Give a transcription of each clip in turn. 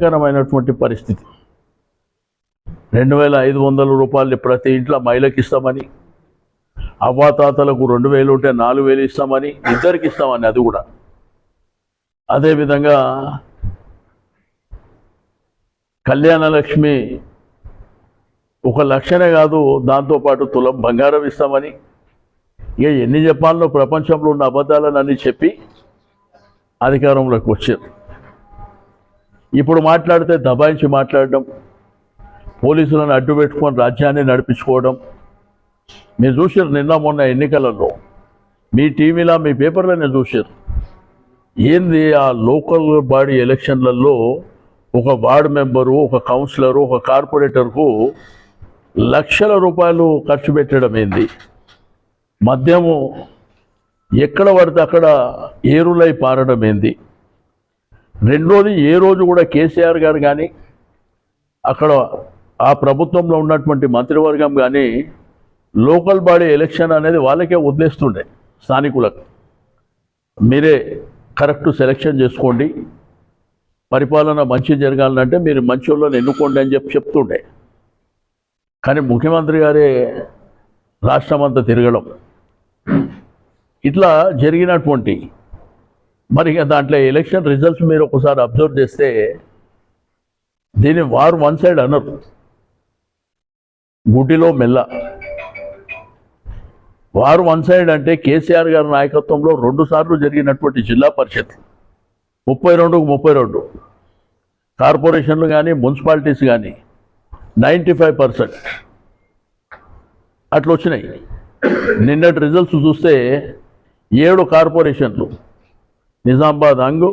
భయంకరమైనటువంటి పరిస్థితి. రెండు వేల ఐదు వందల రూపాయలు ప్రతి ఇంట్లో మహిళకి ఇస్తామని అవ్వాతాతలకు రెండు వేలు ఉంటే నాలుగు వేలు ఇస్తామని ఇద్దరికి ఇస్తామని అది కూడా. అదేవిధంగా కళ్యాణలక్ష్మి ఒక లక్షనే కాదు దాంతోపాటు తులం బంగారం ఇస్తామని ఇక ఎన్ని చెప్పాలో ప్రపంచంలో ఉన్న అబద్ధాలను అన్ని చెప్పి అధికారంలోకి వచ్చారు. ఇప్పుడు మాట్లాడితే దబాయించి మాట్లాడడం పోలీసులను అడ్డు పెట్టుకొని రాజ్యాన్ని నడిపించుకోవడం. మీరు చూసారు నిన్న మొన్న ఎన్నికలలో. మీ టీవీలో మీ పేపర్లోనే చూసారు ఏంది ఆ లోకల్ బాడీ ఎలక్షన్లలో ఒక వార్డు మెంబరు ఒక కౌన్సిలరు ఒక కార్పొరేటర్కు లక్షల రూపాయలు ఖర్చు పెట్టడం ఏంది? మద్యము ఎక్కడ పడితే అక్కడ ఏరులై పారడం ఏంది? రెండోది ఏ రోజు కూడా కేసీఆర్ గారు కానీ అక్కడ ఆ ప్రభుత్వంలో ఉన్నటువంటి మంత్రివర్గం కానీ లోకల్ బాడీ ఎలక్షన్ అనేది వాళ్ళకే వదిలేస్తుండే స్థానికులకు. మీరే కరెక్ట్ సెలెక్షన్ చేసుకోండి. పరిపాలన మంచి జరగాలంటే మీరు మంచి వాళ్ళని ఎన్నుకోండి అని చెప్పి చెప్తుండే. కానీ ముఖ్యమంత్రి గారే రాష్ట్రం అంతా తిరగడం. ఇట్లా జరిగినటువంటి మరి దాంట్లో ఎలక్షన్ రిజల్ట్స్ మీరు ఒకసారి అబ్జర్వ్ చేస్తే దీన్ని వారు వన్ సైడ్ అనరు. గుడిలో మెల్ల. వారు వన్ సైడ్ అంటే కేసీఆర్ గారి నాయకత్వంలో రెండుసార్లు జరిగినటువంటి జిల్లా పరిషత్. ముప్పై రెండుకు ముప్పై రెండు. కార్పొరేషన్లు కానీ మున్సిపాలిటీస్ కానీ నైంటీ ఫైవ్ పర్సెంట్ అట్లా వచ్చినాయి నిన్నటి రిజల్ట్స్ చూస్తే ఏడు కార్పొరేషన్లు నిజామాబాద్ అంగు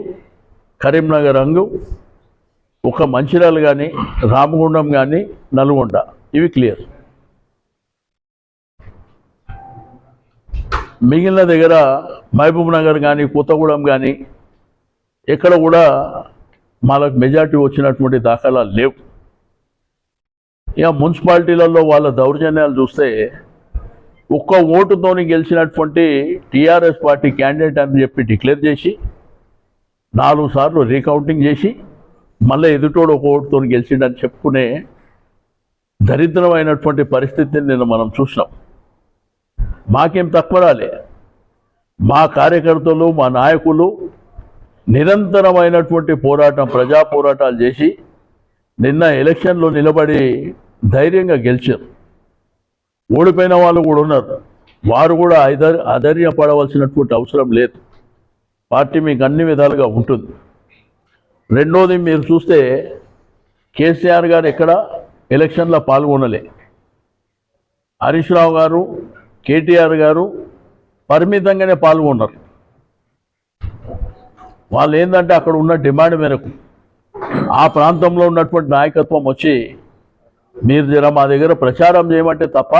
కరీంనగర్ అంగు ఒక మంచిర్యాల కానీ రామగుండం కానీ నల్గొండ. ఇవి క్లియర్. మిగిలిన దగ్గర మహబూబ్ నగర్ కానీ కొత్తగూడెం కానీ ఎక్కడ కూడా మనకు మెజార్టీ వచ్చినటువంటి దాఖలాలు లేవు. ఇక మున్సిపాలిటీలలో వాళ్ళ దౌర్జన్యాలు చూస్తే ఒక్క ఓటుతోని గెలిచినటువంటి టీఆర్ఎస్ పార్టీ క్యాండిడేట్ అని చెప్పి డిక్లేర్ చేసి నాలుగు సార్లు రీకౌంటింగ్ చేసి మళ్ళీ ఎదుటోడు ఒక ఓటుతో గెలిచిండని చెప్పుకునే దరిద్రమైనటువంటి పరిస్థితిని నిన్న మనం చూసినాం. మాకేం తక్కువ రాలే. మా కార్యకర్తలు మా నాయకులు నిరంతరమైనటువంటి పోరాటం ప్రజా పోరాటాలు చేసి నిన్న ఎలక్షన్లో నిలబడి ధైర్యంగా గెలిచారు. ఓడిపోయిన వాళ్ళు కూడా ఉన్నారు. వారు కూడా ఐదర్ అధైర్యపడవలసినటువంటి అవసరం లేదు. పార్టీ మీకు అన్ని విధాలుగా ఉంటుంది. రెండోది మీరు చూస్తే కేసీఆర్ గారు ఎక్కడ ఎలక్షన్లో పాల్గొనలే. హరీష్ రావు గారు కేటీఆర్ గారు పరిమితంగానే పాల్గొన్నారు. వాళ్ళు ఏంటంటే అక్కడ ఉన్న డిమాండ్ మేరకు ఆ ప్రాంతంలో ఉన్నటువంటి నాయకత్వం వచ్చి మీరు జర మా దగ్గర ప్రచారం చేయమంటే తప్ప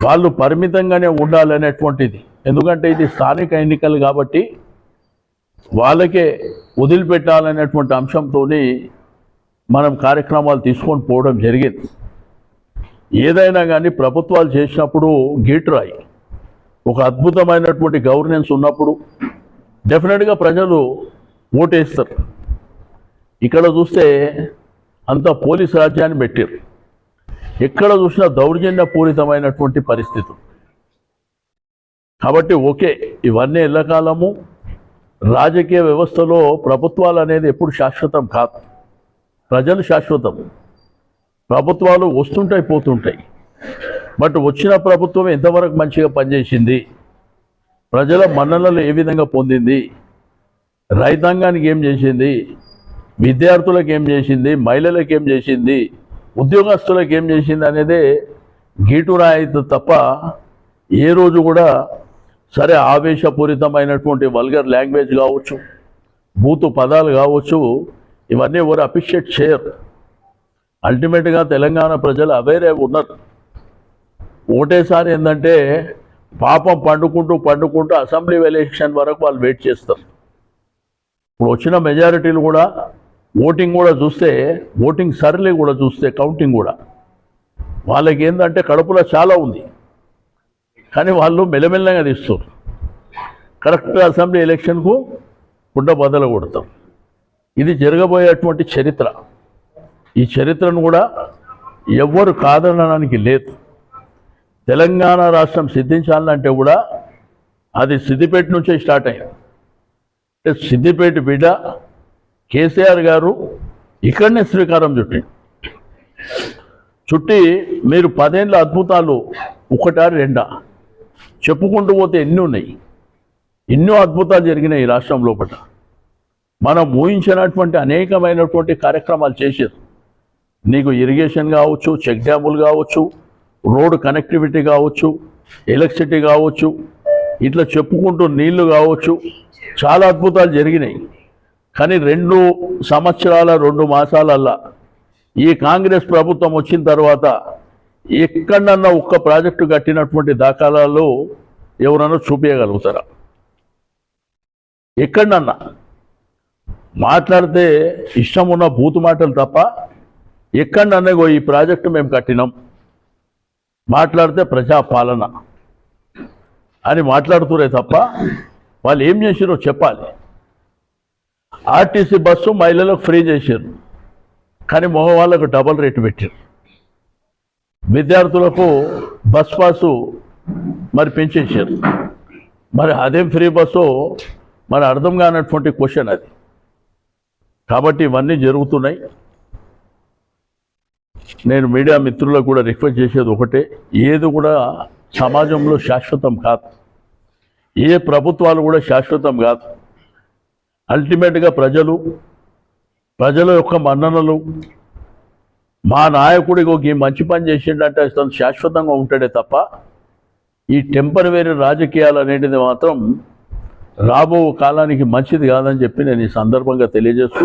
వాళ్ళు పరిమితంగానే ఉండాలనేటువంటిది. ఎందుకంటే ఇది స్థానిక ఎన్నికలు కాబట్టి వాళ్ళకే వదిలిపెట్టాలనేటువంటి అంశంతో మనం కార్యక్రమాలు తీసుకొని పోవడం జరిగింది. ఏదైనా కానీ ప్రభుత్వాలు చేసినప్పుడు గీట్రాయి ఒక అద్భుతమైనటువంటి గవర్నెన్స్ ఉన్నప్పుడు డెఫినెట్గా ప్రజలు ఓటేస్తారు. ఇక్కడ చూస్తే అంత పోలీస్ రాజ్యాన్ని పెట్టారు. ఎక్కడ చూసినా దౌర్జన్యపూరితమైనటువంటి పరిస్థితులు కాబట్టి ఓకే ఇవన్నీ ఎల్లకాలము రాజకీయ వ్యవస్థలో ప్రభుత్వాలు అనేది ఎప్పుడు శాశ్వతం కాదు. ప్రజలు శాశ్వతం. ప్రభుత్వాలు వస్తుంటాయి పోతుంటాయి. బట్ వచ్చిన ప్రభుత్వం ఎంతవరకు మంచిగా పనిచేసింది? ప్రజల మన్ననలు ఏ విధంగా పొందింది? రైతాంగానికి ఏం చేసింది? విద్యార్థులకు ఏం చేసింది? మహిళలకు ఏం చేసింది? ఉద్యోగస్తులకు ఏం చేసింది అనేదే గీటు తప్ప ఏ రోజు కూడా సరే ఆవేశపూరితమైనటువంటి వల్గర్ లాంగ్వేజ్ కావచ్చు బూతు పదాలు కావచ్చు ఇవన్నీ ఎవరు అప్రిషియేట్ చేయరు. అల్టిమేట్గా తెలంగాణ ప్రజలు అవేరే ఉన్నారు. ఒకటేసారి ఏంటంటే పాపం పండుకుంటూ పండుకుంటూ అసెంబ్లీ ఎలక్షన్ వరకు వాళ్ళు వెయిట్ చేస్తారు. ఇప్పుడు వచ్చిన మెజారిటీలు కూడా ఓటింగ్ కూడా చూస్తే ఓటింగ్ సర్లే కూడా చూస్తే కౌంటింగ్ కూడా. వాళ్ళకి ఏంటంటే కడుపులో చాలా ఉంది. కానీ వాళ్ళు మెల్లమెల్లగా తీస్తారు కరెక్ట్గా అసెంబ్లీ ఎలక్షన్కు గుడ్డ బదలు కొడతాం. ఇది జరగబోయేటువంటి చరిత్ర. ఈ చరిత్రను కూడా ఎవ్వరు కాదనడానికి లేదు. తెలంగాణ రాష్ట్రం సిద్ధించాలంటే కూడా అది సిద్దిపేట నుంచే స్టార్ట్ అయింది. అంటే సిద్దిపేట బిడ్డ కేసీఆర్ గారు ఇక్కడనే శ్రీకారం చుట్టి చుట్టి మీరు పదేళ్ళ అద్భుతాలు ఒకటా రెండా. చెప్పుకుంటూ పోతే ఎన్ని ఉన్నాయి? ఎన్నో అద్భుతాలు జరిగినాయి ఈ రాష్ట్రం లోపల. మనం ఊహించినటువంటి అనేకమైనటువంటి కార్యక్రమాలు చేశారు. నీకు ఇరిగేషన్ కావచ్చు చెక్ డ్యాములు కావచ్చు రోడ్ కనెక్టివిటీ కావచ్చు ఎలక్ట్రిసిటీ కావచ్చు ఇట్లా చెప్పుకుంటూ నీళ్ళు కావచ్చు చాలా అద్భుతాలు జరిగినాయి. కానీ రెండు సంవత్సరాల రెండు మాసాలల్లా ఈ కాంగ్రెస్ ప్రభుత్వం వచ్చిన తర్వాత ఎక్కడన్నా ఒక్క ప్రాజెక్టు కట్టినటువంటి దాఖలాలు ఎవరన్నా చూపించగలుగుతారా ఎక్కడన్నా? మాట్లాడితే ఇష్టం ఉన్న బూతు మాటలు తప్ప ఎక్కడన్నా ఈ ప్రాజెక్టు మేము కట్టినాం. మాట్లాడితే ప్రజాపాలన అని మాట్లాడుతురే తప్ప వాళ్ళు ఏం చేసిరో చెప్పాలి. ఆర్టీసీ బస్సు మహిళలకు ఫ్రీ చేశారు. కానీ మగవాళ్ళకు డబల్ రేటు పెట్టారు. విద్యార్థులకు బస్ పాసు మరి పెంచేశారు. మరి అదేం ఫ్రీ బస్సు? మరి అర్థం కానటువంటి క్వశ్చన్ అది. కాబట్టి ఇవన్నీ జరుగుతున్నాయి. నేను మీడియా మిత్రులకు కూడా రిక్వెస్ట్ చేసేది ఒకటే ఏది కూడా సమాజంలో శాశ్వతం కాదు. ఏ ప్రభుత్వాలు కూడా శాశ్వతం కాదు. అల్టిమేట్గా ప్రజలు ప్రజల యొక్క మన్ననలు మా నాయకుడికి ఒక మంచి పని చేసిండంటే అసలు శాశ్వతంగా ఉంటాడే తప్ప ఈ టెంపరవరీ రాజకీయాలు అనేటిది మాత్రం రాబో కాలానికి మంచిది కాదని చెప్పి నేను ఈ సందర్భంగా తెలియజేస్తూ